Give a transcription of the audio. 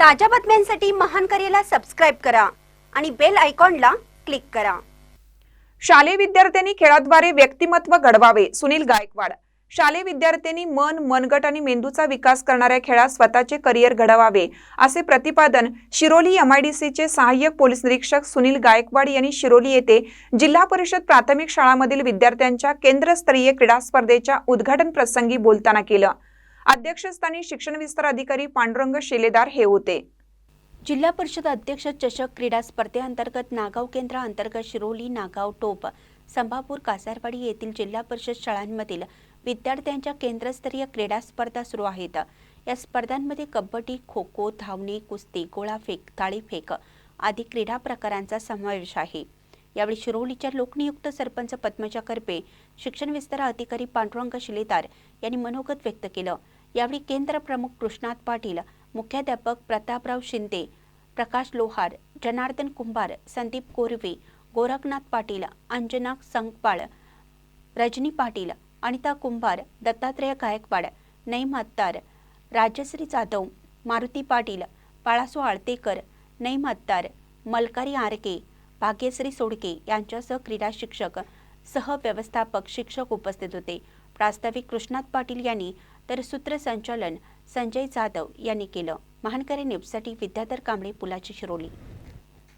ताज्या बातम्यांसाठी महान करेला सबस्क्राईब करा आणि बेल आयकॉनला क्लिक करा. शालेय विद्यार्थ्यांनी खेळाद्वारे व्यक्तिमत्व घडवावे सुनील गायकवाड. शालेय विद्यार्थ्यांनी मन मनगट आणि मेंदूचा विकास करणाऱ्या खेळात स्वतःचे करिअर घडवावे असे प्रतिपादन शिरोली एमआयडीसीचे सहाय्यक पोलीस निरीक्षक सुनील गायकवाड यांनी शिरोली येथे जिल्हा परिषद प्राथमिक शाळांमधील विद्यार्थ्यांच्या केंद्रस्तरीय क्रीडा स्पर्धेच्या उद्घाटन प्रसंगी बोलताना केलं. अध्यक्षस्थानी शिक्षण विस्तार अधिकारी पांडुरंग शिलेदार हे होते. जिल्हा परिषद अध्यक्ष चषक क्रीडा स्पर्धेअंतर्गत नागाव केंद्राअंतर्गत शिरोली नागाव टोप संभापूर कासारवाडी येथील जिल्हा परिषद शाळांमधील विद्यार्थ्यांच्या केंद्रस्तरीय क्रीडा स्पर्धा सुरू आहेत. या स्पर्धांमध्ये कबड्डी खो खो धावणे कुस्ती गोळाफेक थाळीफेक आदी क्रीडा प्रकारांचा समावेश आहे. यावेळी शिरोलीच्या लोकनियुक्त सरपंच पद्मजा करपे शिक्षण विस्तार अधिकारी पांडुरंग शिलेदार यांनी मनोगत व्यक्त केलं. यावेळी केंद्र प्रमुख कृष्णात पाटील मुख्याध्यापक प्रतापराव शिंदे प्रकाश लोहार जनार्दन कुंभार संदीप कोरवे गोरखनाथ पाटील अंजना संकपाळ रजनी पाटील अनिता कुंभार दत्तात्रय गायकवाड नईम हत्तार राजश्री जाधव मारुती पाटील बाळासो आळतेकर नईम हत्तार मलकारी आरके भाग्यश्री सोडके यांच्यासह क्रीडा शिक्षक सहव्यवस्थापक शिक्षक उपस्थित होते. प्रास्ताविक कृष्णात पाटील यांनी तर सूत्रसंचालन संजय जाधव यांनी केलं. महानकरे न्यूजसाठी विद्याधर कांबळे पुलाची शिरोली.